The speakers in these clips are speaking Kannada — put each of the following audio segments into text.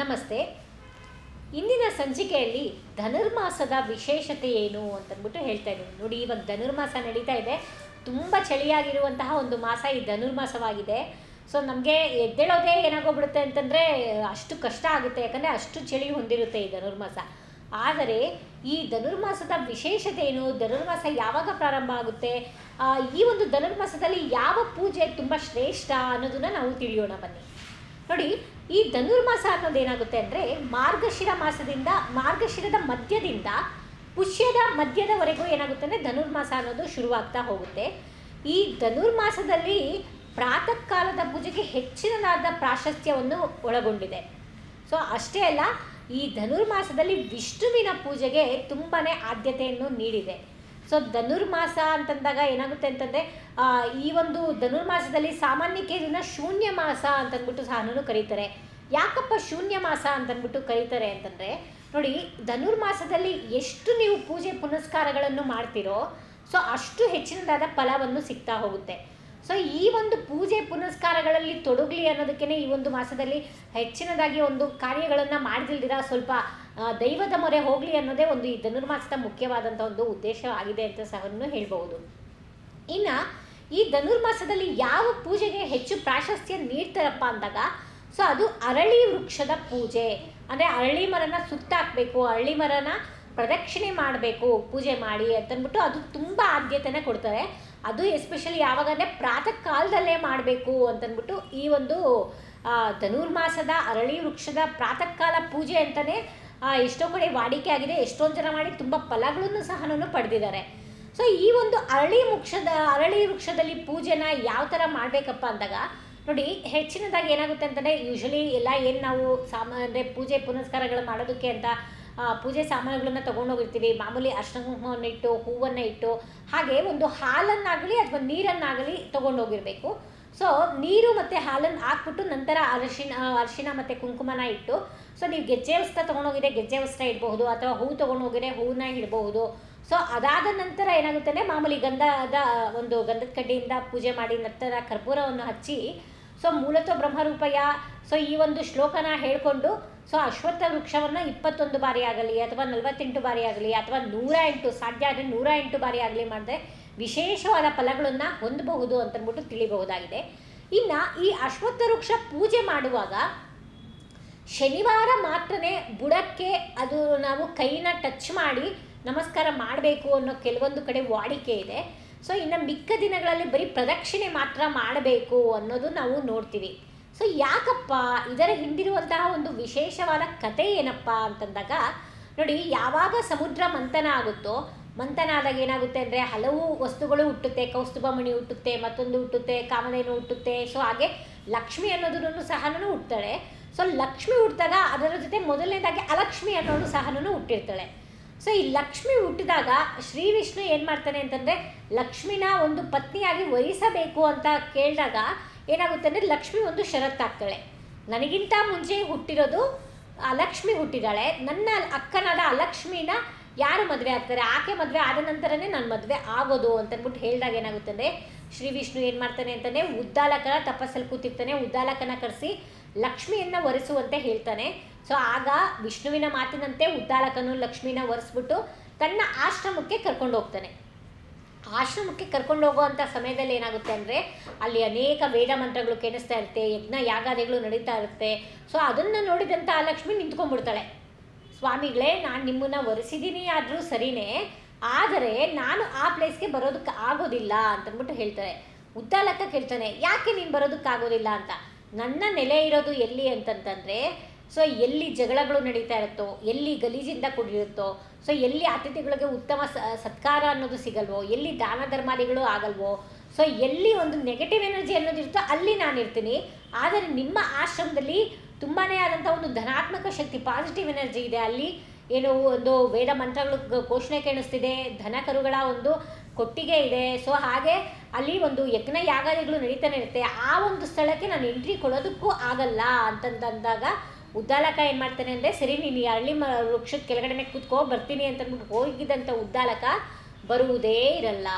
ನಮಸ್ತೆ. ಇಂದಿನ ಸಂಚಿಕೆಯಲ್ಲಿ ಧನುರ್ಮಾಸದ ವಿಶೇಷತೆ ಏನು ಅಂತಂದ್ಬಿಟ್ಟು ಹೇಳ್ತಾ ಇದ್ದೀನಿ. ನೋಡಿ, ಇವಾಗ ಧನುರ್ಮಾಸ ನಡೀತಾ ಇದೆ. ತುಂಬ ಚಳಿಯಾಗಿರುವಂತಹ ಒಂದು ಮಾಸ ಈ ಧನುರ್ಮಾಸವಾಗಿದೆ. ಸೊ ನಮಗೆ ಎದ್ದೇಳೋದೇ ಏನಾಗೋಗ್ಬಿಡುತ್ತೆ ಅಂತಂದರೆ ಅಷ್ಟು ಕಷ್ಟ ಆಗುತ್ತೆ. ಯಾಕಂದರೆ ಅಷ್ಟು ಚಳಿ ಹೊಂದಿರುತ್ತೆ ಈ ಧನುರ್ಮಾಸ. ಆದರೆ ಈ ಧನುರ್ಮಾಸದ ವಿಶೇಷತೆ ಏನು? ಧನುರ್ಮಾಸ ಯಾವಾಗ ಪ್ರಾರಂಭ ಆಗುತ್ತೆ? ಈ ಒಂದು ಧನುರ್ಮಾಸದಲ್ಲಿ ಯಾವ ಪೂಜೆ ತುಂಬ ಶ್ರೇಷ್ಠ ಅನ್ನೋದನ್ನ ನಾವು ತಿಳಿಯೋಣ ಬನ್ನಿ. ನೋಡಿ, ಈ ಧನುರ್ಮಾಸ ಅನ್ನೋದು ಏನಾಗುತ್ತೆ ಅಂದರೆ ಮಾರ್ಗಶಿರ ಮಾಸದಿಂದ, ಮಾರ್ಗಶಿರದ ಮಧ್ಯದಿಂದ, ಪುಷ್ಯದ ಮಧ್ಯದವರೆಗೂ ಏನಾಗುತ್ತೆ ಅಂದರೆ ಧನುರ್ಮಾಸ ಅನ್ನೋದು ಶುರುವಾಗ್ತಾ ಹೋಗುತ್ತೆ. ಈ ಧನುರ್ಮಾಸದಲ್ಲಿ ಪ್ರಾತಃ ಕಾಲದ ಪೂಜೆಗೆ ಹೆಚ್ಚಿನದಾದ ಪ್ರಾಶಸ್ತ್ಯವನ್ನು ಒಳಗೊಂಡಿದೆ. ಸೊ ಅಷ್ಟೇ ಅಲ್ಲ, ಈ ಧನುರ್ಮಾಸದಲ್ಲಿ ವಿಷ್ಣುವಿನ ಪೂಜೆಗೆ ತುಂಬಾ ಆದ್ಯತೆಯನ್ನು ನೀಡಿದೆ. ಸೊ ಧನುರ್ಮಾಸ ಅಂತಂದಾಗ ಏನಾಗುತ್ತೆ ಅಂತಂದರೆ ಈ ಒಂದು ಧನುರ್ಮಾಸದಲ್ಲಿ ಸಾಮಾನ್ಯಕ್ಕೆ ಇದನ್ನು ಶೂನ್ಯ ಮಾಸ ಅಂತಂದ್ಬಿಟ್ಟು ಸಹನೂ ಕರೀತಾರೆ. ಯಾಕಪ್ಪ ಶೂನ್ಯ ಮಾಸ ಅಂತಂದ್ಬಿಟ್ಟು ಕರೀತಾರೆ ಅಂತಂದರೆ, ನೋಡಿ, ಧನುರ್ಮಾಸದಲ್ಲಿ ಎಷ್ಟು ನೀವು ಪೂಜೆ ಪುನಸ್ಕಾರಗಳನ್ನು ಮಾಡ್ತೀರೋ, ಸೊ ಅಷ್ಟು ಹೆಚ್ಚಿನದಾದ ಫಲವನ್ನು ಸಿಗ್ತಾ ಹೋಗುತ್ತೆ. ಸೊ ಈ ಒಂದು ಪೂಜೆ ಪುನಸ್ಕಾರಗಳಲ್ಲಿ ತೊಡಗಲಿ ಅನ್ನೋದಕ್ಕೇ ಈ ಒಂದು ಮಾಸದಲ್ಲಿ ಹೆಚ್ಚಿನದಾಗಿ ಒಂದು ಕಾರ್ಯಗಳನ್ನು ಮಾಡದಿಲ್ದಿರ ಸ್ವಲ್ಪ ದೈವದ ಮೊರೆ ಹೋಗಲಿ ಅನ್ನೋದೇ ಒಂದು ಈ ಧನುರ್ಮಾಸದ ಮುಖ್ಯವಾದಂಥ ಒಂದು ಉದ್ದೇಶ ಆಗಿದೆ ಅಂತ ಸಹ ಹೇಳ್ಬಹುದು. ಇನ್ನು ಈ ಧನುರ್ಮಾಸದಲ್ಲಿ ಯಾವ ಪೂಜೆಗೆ ಹೆಚ್ಚು ಪ್ರಾಶಸ್ತ್ಯ ನೀಡ್ತಾರಪ್ಪ ಅಂದಾಗ ಸೊ ಅದು ಅರಳಿ ವೃಕ್ಷದ ಪೂಜೆ. ಅಂದರೆ ಅರಳಿ ಮರನ ಸುತ್ತಾಕಬೇಕು ಅರಳಿ ಮರನ ಪ್ರದಕ್ಷಿಣೆ ಮಾಡಬೇಕು, ಪೂಜೆ ಮಾಡಿ ಅಂತಂದ್ಬಿಟ್ಟು ಅದು ತುಂಬ ಆದ್ಯತೆನ ಕೊಡ್ತಾರೆ. ಅದು ಎಸ್ಪೆಷಲಿ ಯಾವಾಗ ಅಂದರೆ ಪ್ರಾತಃ ಕಾಲದಲ್ಲೇ ಮಾಡಬೇಕು ಅಂತಂದ್ಬಿಟ್ಟು ಈ ಒಂದು ಧನುರ್ಮಾಸದ ಅರಳಿ ವೃಕ್ಷದ ಪ್ರಾತಃ ಕಾಲ ಪೂಜೆ ಅಂತಲೇ ಎಷ್ಟೋ ಕಡೆ ವಾಡಿಕೆ ಆಗಿದೆ, ಎಷ್ಟೊಂದು ಜನ ಮಾಡಿ ತುಂಬ ಫಲಗಳನ್ನು ಸಹ ಪಡೆದಿದ್ದಾರೆ. ಸೊ ಈ ಒಂದು ಅರಳಿ ವೃಕ್ಷದ ಅರಳಿ ವೃಕ್ಷದಲ್ಲಿ ಪೂಜೆನ ಯಾವ ಥರ ಮಾಡಬೇಕಪ್ಪ ಅಂದಾಗ, ನೋಡಿ ಹೆಚ್ಚಿನದಾಗಿ ಏನಾಗುತ್ತೆ ಅಂತಂದರೆ ಯೂಶ್ವಲಿ ಎಲ್ಲ ಏನು ನಾವು ಸಾಮಾನ್ಯ ಪೂಜೆ ಪುನಸ್ಕಾರಗಳು ಮಾಡೋದಕ್ಕೆ ಅಂತ ಪೂಜೆ ಸಾಮಾನುಗಳನ್ನು ತೊಗೊಂಡೋಗಿರ್ತೀವಿ. ಮಾಮೂಲಿ ಅರ್ಶನ ಇಟ್ಟು, ಹೂವನ್ನು ಇಟ್ಟು, ಹಾಗೆ ಒಂದು ಹಾಲನ್ನಾಗಲಿ ಅಥವಾ ನೀರನ್ನಾಗಲಿ ತೊಗೊಂಡೋಗಿರಬೇಕು. ಸೊ ನೀರು ಮತ್ತು ಹಾಲನ್ನು ಹಾಕ್ಬಿಟ್ಟು ನಂತರ ಅರಶಿನ ಅರಶಿನ ಮತ್ತು ಕುಂಕುಮನ ಇಟ್ಟು ಸೊ ನೀವು ಗೆಜ್ಜೆ ವಸ್ತ್ರ ತೊಗೊಂಡೋಗಿದ್ರೆ ಗೆಜ್ಜೆ ವಸ್ತ್ರ ಇಡಬಹುದು ಅಥವಾ ಹೂ ತೊಗೊಂಡೋಗಿದ್ರೆ ಹೂವನ್ನ ಇಡಬಹುದು. ಸೊ ಅದಾದ ನಂತರ ಏನಾಗುತ್ತೆ ಅಂದರೆ ಮಾಮೂಲಿ ಗಂಧದ, ಒಂದು ಗಂಧದ ಕಡ್ಡಿಯಿಂದ ಪೂಜೆ ಮಾಡಿ ನಂತರ ಕರ್ಪೂರವನ್ನು ಹಚ್ಚಿ ಸೊ ಮೂಲತಃ ಬ್ರಹ್ಮರೂಪಯ ಸೊ ಈ ಒಂದು ಶ್ಲೋಕನ ಹೇಳ್ಕೊಂಡು ಸೊ ಅಶ್ವತ್ಥ ವೃಕ್ಷವನ್ನು ಇಪ್ಪತ್ತೊಂದು ಬಾರಿ ಆಗಲಿ, ಅಥವಾ ನಲವತ್ತೆಂಟು ಬಾರಿ ಆಗಲಿ, ಅಥವಾ ನೂರ ಎಂಟು, ಸಾಧ್ಯ ಆದರೆ ನೂರ ಎಂಟು ಬಾರಿ ಆಗಲಿ ಮಾಡಿದ್ರೆ ವಿಶೇಷವಾದ ಫಲಗಳನ್ನು ಹೊಂದಬಹುದು ಅಂತಂದ್ಬಿಟ್ಟು ತಿಳಿಬಹುದಾಗಿದೆ. ಇನ್ನು ಈ ಅಶ್ವತ್ಥ ವೃಕ್ಷ ಪೂಜೆ ಮಾಡುವಾಗ ಶನಿವಾರ ಮಾತ್ರನೇ ಬುಡಕ್ಕೆ ಅದು ನಾವು ಕೈನ ಟಚ್ ಮಾಡಿ ನಮಸ್ಕಾರ ಮಾಡಬೇಕು ಅನ್ನೋ ಕೆಲವೊಂದು ಕಡೆ ವಾಡಿಕೆ ಇದೆ. ಸೊ ಇನ್ನು ಮಿಕ್ಕ ದಿನಗಳಲ್ಲಿ ಬರೀ ಪ್ರದಕ್ಷಿಣೆ ಮಾತ್ರ ಮಾಡಬೇಕು ಅನ್ನೋದು ನಾವು ನೋಡ್ತೀವಿ. ಸೊ ಯಾಕಪ್ಪ? ಇದರ ಹಿಂದಿರುವಂತಹ ಒಂದು ವಿಶೇಷವಾದ ಕತೆ ಏನಪ್ಪ ಅಂತಂದಾಗ, ನೋಡಿ, ಯಾವಾಗ ಸಮುದ್ರ ಮಂಥನ ಆಗುತ್ತೋ ಮಂಥನ ಆದಾಗ ಏನಾಗುತ್ತೆ ಅಂದರೆ, ಹಲವು ವಸ್ತುಗಳು ಹುಟ್ಟುತ್ತೆ. ಕೌಸ್ತುಭಮಣಿ ಹುಟ್ಟುತ್ತೆ, ಮತ್ತೊಂದು ಹುಟ್ಟುತ್ತೆ, ಕಾಮಧೇನು ಹುಟ್ಟುತ್ತೆ. ಸೊ ಹಾಗೆ ಲಕ್ಷ್ಮಿ ಅನ್ನೋದನ್ನು ಸಹ ಹುಟ್ತಾಳೆ. ಸೊ ಲಕ್ಷ್ಮಿ ಹುಟ್ಟಿದಾಗ ಅದರ ಜೊತೆ ಮೊದಲನೇದಾಗಿ ಅಲಕ್ಷ್ಮಿ ಅನ್ನೋರು ಸಹ ಹುಟ್ಟಿರ್ತಾಳೆ. ಸೊ ಈ ಲಕ್ಷ್ಮಿ ಹುಟ್ಟಿದಾಗ ಶ್ರೀ ವಿಷ್ಣು ಏನು ಮಾಡ್ತಾನೆ ಅಂತಂದರೆ, ಲಕ್ಷ್ಮಿನ ಒಂದು ಪತ್ನಿಯಾಗಿ ವಹಿಸಬೇಕು ಅಂತ ಕೇಳಿದಾಗ ಏನಾಗುತ್ತೆ ಅಂದರೆ ಲಕ್ಷ್ಮಿ ಒಂದು ಷರತ್ತಾಗ್ತಾಳೆ. ನನಗಿಂತ ಮುಂಚೆ ಹುಟ್ಟಿರೋದು ಅಲಕ್ಷ್ಮಿ ಹುಟ್ಟಿದಾಳೆ. ನನ್ನ ಅಕ್ಕನಾದ ಅಲಕ್ಷ್ಮಿನ ಯಾರು ಮದುವೆ ಆಗ್ತಾರೆ? ಆಕೆ ಮದುವೆ ಆದ ನಂತರನೇ ನನ್ನ ಮದುವೆ ಆಗೋದು ಅಂತಂದ್ಬಿಟ್ಟು ಹೇಳಿದಾಗ ಏನಾಗುತ್ತೆ ಅಂದರೆ ಶ್ರೀ ವಿಷ್ಣು ಏನು ಮಾಡ್ತಾನೆ ಅಂತಂದರೆ ಉದ್ದಾಲಕನ ತಪಸ್ಸಲ್ಲಿ ಕೂತಿರ್ತಾನೆ. ಉದ್ದಾಲಕನ ಕರೆಸಿ ಲಕ್ಷ್ಮಿಯನ್ನು ಒರೆಸುವಂತೆ ಹೇಳ್ತಾನೆ. ಸೊ ಆಗ ವಿಷ್ಣುವಿನ ಮಾತಿನಂತೆ ಉದ್ದಾಲಕನು ಲಕ್ಷ್ಮಿನ ಒರೆಸ್ಬಿಟ್ಟು ತನ್ನ ಆಶ್ರಮಕ್ಕೆ ಕರ್ಕೊಂಡು ಹೋಗ್ತಾನೆ ಆಶ್ರಮಕ್ಕೆ ಕರ್ಕೊಂಡು ಹೋಗುವಂಥ ಸಮಯದಲ್ಲಿ ಏನಾಗುತ್ತೆ ಅಂದರೆ ಅಲ್ಲಿ ಅನೇಕ ವೇದ ಮಂತ್ರಗಳು ಕೇಳಿಸ್ತಾ ಇರುತ್ತೆ, ಯಜ್ಞ ಯಾಗಾದಿಗಳು ನಡೀತಾ ಇರುತ್ತೆ. ಸೊ ಅದನ್ನು ನೋಡಿದಂಥ ಆ ಲಕ್ಷ್ಮಿ ನಿಂತ್ಕೊಂಡ್ಬಿಡ್ತಾಳೆ. ಸ್ವಾಮಿಗಳೇ, ನಾನು ನಿಮ್ಮನ್ನು ಒರೆಸಿದ್ದೀನಿ ಆದರೂ ಸರಿನೇ, ಆದರೆ ನಾನು ಆ ಪ್ಲೇಸ್ಗೆ ಬರೋದಕ್ಕೆ ಆಗೋದಿಲ್ಲ ಅಂತಂದ್ಬಿಟ್ಟು ಹೇಳ್ತಾರೆ. ಉದ್ದಾಲಕ್ಕ ಕೇಳ್ತಾನೆ, ಯಾಕೆ ನೀನು ಬರೋದಕ್ಕಾಗೋದಿಲ್ಲ ಅಂತ? ನನ್ನ ನೆಲೆ ಇರೋದು ಎಲ್ಲಿ ಅಂತಂತಂದರೆ ಸೊ ಎಲ್ಲಿ ಜಗಳಗಳು ನಡೀತಾ ಇರುತ್ತೋ, ಎಲ್ಲಿ ಗಲೀಜಿಂದ ಕೂಡಿರುತ್ತೋ, ಸೊ ಎಲ್ಲಿ ಅತಿಥಿಗಳಿಗೆ ಉತ್ತಮ ಸತ್ಕಾರ ಅನ್ನೋದು ಸಿಗಲ್ವೋ, ಎಲ್ಲಿ ದಾನ ಧರ್ಮಾದಿಗಳು ಆಗಲ್ವೋ, ಸೊ ಎಲ್ಲಿ ಒಂದು ನೆಗೆಟಿವ್ ಎನರ್ಜಿ ಅನ್ನೋದು ಇರುತ್ತೋ ಅಲ್ಲಿ ನಾನು ಇರ್ತೀನಿ. ಆದರೆ ನಿಮ್ಮ ಆಶ್ರಮದಲ್ಲಿ ತುಂಬಾ ಆದಂಥ ಒಂದು ಧನಾತ್ಮಕ ಶಕ್ತಿ ಪಾಸಿಟಿವ್ ಎನರ್ಜಿ ಇದೆ. ಅಲ್ಲಿ ಏನು ಒಂದು ವೇದ ಮಂತ್ರಗಳು ಘೋಷಣೆ ಕೇಳಿಸ್ತಿದೆ ಧನ ಕರುಗಳ ಒಂದು ಕೊಟ್ಟಿಗೆ ಇದೆ. ಸೊ ಹಾಗೆ ಅಲ್ಲಿ ಒಂದು ಯಜ್ಞ ಯಾಗಾದಿಗಳು ನಡೀತಾನೆ ಇರುತ್ತೆ. ಆ ಒಂದು ಸ್ಥಳಕ್ಕೆ ನಾನು ಎಂಟ್ರಿ ಕೊಡೋದಕ್ಕೂ ಆಗಲ್ಲ ಅಂತಂದಾಗ ಉದ್ದಾಲಕ ಏನು ಮಾಡ್ತಾನೆ ಅಂದರೆ, ಸರಿ, ನೀನು ಅರಳಿ ಮ, ವೃಕ್ಷದ ಕೆಳಗಡೆನೆ ಕೂತ್ಕೋ ಬರ್ತೀನಿ ಅಂತಂದ್ಬಿಟ್ಟು ಹೋಗಿದ್ದಂಥ ಉದ್ದಾಲಕ ಬರುವುದೇ ಇರಲ್ಲ.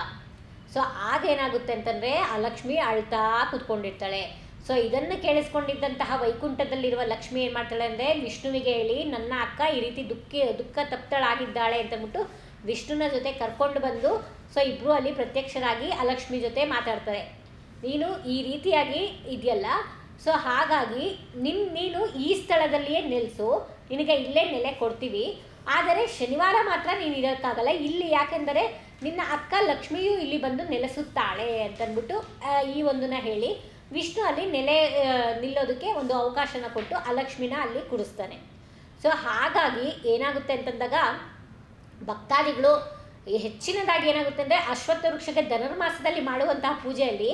ಸೊ ಆಗೇನಾಗುತ್ತೆ ಅಂತಂದರೆ, ಆ ಲಕ್ಷ್ಮಿ ಅಳ್ತಾ ಕೂತ್ಕೊಂಡಿರ್ತಾಳೆ. ಸೊ ಇದನ್ನು ಕೇಳಿಸ್ಕೊಂಡಿದ್ದಂತಹ ವೈಕುಂಠದಲ್ಲಿರುವ ಲಕ್ಷ್ಮಿ ಏನು ಮಾಡ್ತಾಳೆ ಅಂದರೆ, ವಿಷ್ಣುವಿಗೆ ಹೇಳಿ, ನನ್ನ ಅಕ್ಕ ಈ ರೀತಿ ದುಃಖ ದುಃಖ ತಪ್ತಳಾಗಿದ್ದಾಳೆ ಅಂತಂದ್ಬಿಟ್ಟು ವಿಷ್ಣುನ ಜೊತೆ ಕರ್ಕೊಂಡು ಬಂದು ಸೊ ಇಬ್ಬರು ಅಲ್ಲಿ ಪ್ರತ್ಯಕ್ಷರಾಗಿ ಅಲಕ್ಷ್ಮಿ ಲಕ್ಷ್ಮಿ ಜೊತೆ ಮಾತಾಡ್ತಾರೆ. ನೀನು ಈ ರೀತಿಯಾಗಿ ಇದೆಯಲ್ಲ? ಸೊ ಹಾಗಾಗಿ ನಿನ್, ನೀನು ಈ ಸ್ಥಳದಲ್ಲಿಯೇ ನೆಲೆಸು. ನಿನಗೆ ಇಲ್ಲೇ ನೆಲೆ ಕೊಡ್ತೀವಿ. ಆದರೆ ಶನಿವಾರ ಮಾತ್ರ ನೀನು ಇರೋಕ್ಕಾಗಲ್ಲ. ಇಲ್ಲಿ ಯಾಕೆಂದರೆ ನಿನ್ನ ಅಕ್ಕ ಲಕ್ಷ್ಮಿಯು ಇಲ್ಲಿ ಬಂದು ನೆಲೆಸುತ್ತಾಳೆ ಅಂತಂದ್ಬಿಟ್ಟು ಈ ಒಂದನ್ನ ಹೇಳಿ ವಿಷ್ಣು ಅಲ್ಲಿ ನೆಲೆ ನಿಲ್ಲೋದಕ್ಕೆ ಒಂದು ಅವಕಾಶನ ಕೊಟ್ಟು ಅಲಕ್ಷ್ಮಿನ ಲಕ್ಷ್ಮಿನ ಅಲ್ಲಿ ಕುಡಿಸ್ತಾನೆ ಸೊ ಹಾಗಾಗಿ ಏನಾಗುತ್ತೆ ಅಂತಂದಾಗ ಭಕ್ತಾದಿಗಳು ಹೆಚ್ಚಿನದಾಗಿ ಏನಾಗುತ್ತೆ ಅಂದರೆ ಅಶ್ವತ್ಥ ವೃಕ್ಷಕ್ಕೆ ಧನುರ್ಮಾಸದಲ್ಲಿ ಮಾಡುವಂತಹ ಪೂಜೆಯಲ್ಲಿ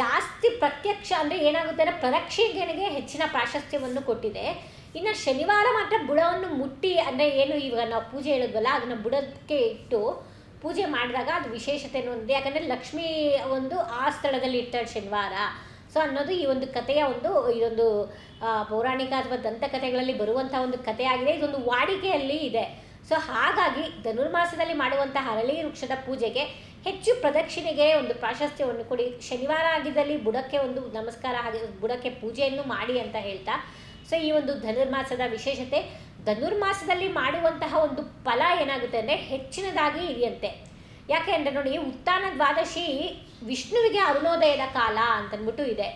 ಜಾಸ್ತಿ ಪ್ರತ್ಯಕ್ಷ ಅಂದರೆ ಏನಾಗುತ್ತೆ ಅಂದರೆ ಪ್ರದಕ್ಷಿಣೆಗೆ ಹೆಚ್ಚಿನ ಪ್ರಾಶಸ್ತ್ಯವನ್ನು ಕೊಟ್ಟಿದೆ. ಇನ್ನು ಶನಿವಾರ ಮಾತ್ರ ಬುಡವನ್ನು ಮುಟ್ಟಿ ಅಂದರೆ ಏನು ಇವಾಗ ನಾವು ಪೂಜೆ ಹೇಳಿದ್ವಲ್ಲ, ಅದನ್ನು ಬುಡಕ್ಕೆ ಇಟ್ಟು ಪೂಜೆ ಮಾಡಿದಾಗ ಅದು ವಿಶೇಷತೆ ಹೊಂದಿದೆ ಯಾಕಂದರೆ ಲಕ್ಷ್ಮಿ ಒಂದು ಆ ಸ್ಥಳದಲ್ಲಿ ಇಟ್ಟಾಳೆ ಶನಿವಾರ. ಸೊ ಅನ್ನೋದು ಈ ಒಂದು ಕಥೆಯ ಒಂದು, ಇದೊಂದು ಪೌರಾಣಿಕ ಅಥವಾ ದಂತಕಥೆಗಳಲ್ಲಿ ಬರುವಂಥ ಒಂದು ಕಥೆಯಾಗಿದೆ. ಇದೊಂದು ವಾಡಿಕೆಯಲ್ಲಿ ಇದೆ. ಸೊ ಹಾಗಾಗಿ ಧನುರ್ಮಾಸದಲ್ಲಿ ಮಾಡುವಂತಹ ಹರಳಿ ವೃಕ್ಷದ ಪೂಜೆಗೆ ಹೆಚ್ಚು ಪ್ರದಕ್ಷಿಣೆಗೆ ಒಂದು ಪ್ರಾಶಸ್ತ್ಯವನ್ನು ಕೊಡಿ. ಶನಿವಾರ ಆಗಿದ್ದಲ್ಲಿ ಬುಡಕ್ಕೆ ಒಂದು ನಮಸ್ಕಾರ ಆಗಿ ಬುಡಕ್ಕೆ ಪೂಜೆಯನ್ನು ಮಾಡಿ ಅಂತ ಹೇಳ್ತಾ. ಸೊ ಈ ಒಂದು ಧನುರ್ಮಾಸದ ವಿಶೇಷತೆ, ಧನುರ್ಮಾಸದಲ್ಲಿ ಮಾಡುವಂತಹ ಒಂದು ಫಲ ಏನಾಗುತ್ತೆ ಅಂದರೆ ಹೆಚ್ಚಿನದಾಗಿ ಇದೆಯಂತೆ ಯಾಕೆ ಅಂದರೆ ನೋಡಿ, ಉತ್ಥಾನ ದ್ವಾದಶಿ ವಿಷ್ಣುವಿಗೆ ಅರುಣೋದಯದ ಕಾಲ ಅಂತಂದ್ಬಿಟ್ಟು ಇದೆ.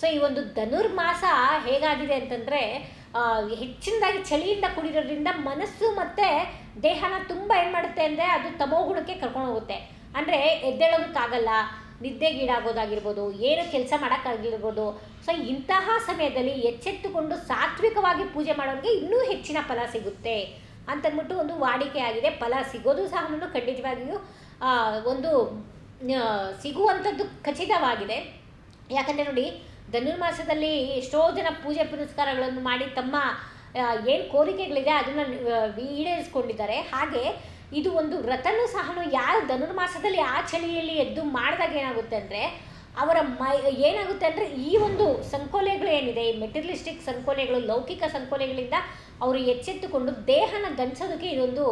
ಸೊ ಈ ಒಂದು ಧನುರ್ಮಾಸ ಹೇಗಾಗಿದೆ ಅಂತಂದರೆ ಹೆಚ್ಚಿನದಾಗಿ ಚಳಿಯಿಂದ ಕೂಡಿರೋದ್ರಿಂದ ಮನಸ್ಸು ಮತ್ತು ದೇಹನ ತುಂಬ ಏನು ಮಾಡುತ್ತೆ ಅಂದರೆ ಅದು ತಮೋಗುಣಕ್ಕೆ ಕರ್ಕೊಂಡು ಹೋಗುತ್ತೆ. ಅಂದರೆ ಎದ್ದೇಳೋದಕ್ಕಾಗಲ್ಲ, ನಿದ್ದೆಗೀಡಾಗೋದಾಗಿರ್ಬೋದು, ಏನು ಕೆಲಸ ಮಾಡೋಕ್ಕಾಗಿರ್ಬೋದು. ಸೊ ಇಂತಹ ಸಮಯದಲ್ಲಿ ಎಚ್ಚೆತ್ತುಕೊಂಡು ಸಾತ್ವಿಕವಾಗಿ ಪೂಜೆ ಮಾಡೋರಿಗೆ ಇನ್ನೂ ಹೆಚ್ಚಿನ ಫಲ ಸಿಗುತ್ತೆ ಅಂತಂದ್ಬಿಟ್ಟು ಒಂದು ವಾಡಿಕೆ ಆಗಿದೆ. ಫಲ ಸಿಗೋದು ಸಹ ಖಂಡಿತವಾಗಿಯೂ ಒಂದು ಸಿಗುವಂಥದ್ದು ಖಚಿತವಾಗಿದೆ. ಯಾಕಂದರೆ ನೋಡಿ ಧನುರ್ಮಾಸದಲ್ಲಿ ಎಷ್ಟೋ ಜನ ಪೂಜೆ ಪುನಸ್ಕಾರಗಳನ್ನು ಮಾಡಿ ತಮ್ಮ ಏನು ಕೋರಿಕೆಗಳಿದೆ ಅದನ್ನು ಈಡೇರಿಸ್ಕೊಂಡಿದ್ದಾರೆ. ಹಾಗೆ ಇದು ಒಂದು ವ್ರತನೂ ಸಹ ಯಾರು ಧನುರ್ಮಾಸದಲ್ಲಿ ಆ ಚಳಿಯಲ್ಲಿ ಎದ್ದು ಮಾಡಿದಾಗ ಏನಾಗುತ್ತೆ ಅಂದರೆ, ಅವರ ಮೈ, ಏನಾಗುತ್ತೆ ಅಂದರೆ ಈ ಒಂದು ಸಂಕೋಲೆಗಳು ಏನಿದೆ, ಈ ಮೆಟೀರಿಯಲಿಸ್ಟಿಕ್ ಸಂಕೋಲೆಗಳು, ಲೌಕಿಕ ಸಂಕೋಲೆಗಳಿಂದ ಅವರು ಎಚ್ಚೆತ್ತುಕೊಂಡು ದೇಹನ ದಂಚೋದಕ್ಕೆ ಇದೊಂದು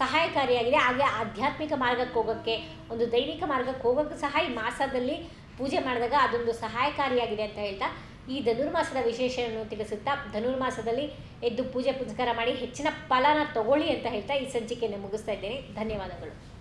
ಸಹಾಯಕಾರಿಯಾಗಿದೆ. ಹಾಗೆ ಆಧ್ಯಾತ್ಮಿಕ ಮಾರ್ಗಕ್ಕೆ ಹೋಗೋಕ್ಕೆ, ಒಂದು ದೈವಿಕ ಮಾರ್ಗಕ್ಕೆ ಹೋಗೋಕ್ಕೂ ಸಹ ಈ ಮಾಸದಲ್ಲಿ ಪೂಜೆ ಮಾಡಿದಾಗ ಅದೊಂದು ಸಹಾಯಕಾರಿಯಾಗಿದೆ ಅಂತ ಹೇಳ್ತಾ ಈ ಧನುರ್ಮಾಸದ ವಿಶೇಷವನ್ನು ತಿಳಿಸುತ್ತಾ ಧನುರ್ಮಾಸದಲ್ಲಿ ಎದ್ದು ಪೂಜೆ ಪುನಸ್ಕಾರ ಮಾಡಿ ಹೆಚ್ಚಿನ ಫಲನ ತಗೊಳ್ಳಿ ಅಂತ ಹೇಳ್ತಾ ಈ ಸಂಚಿಕೆಯನ್ನು ಮುಗಿಸ್ತಾ ಇದ್ದೇನೆ. ಧನ್ಯವಾದಗಳು.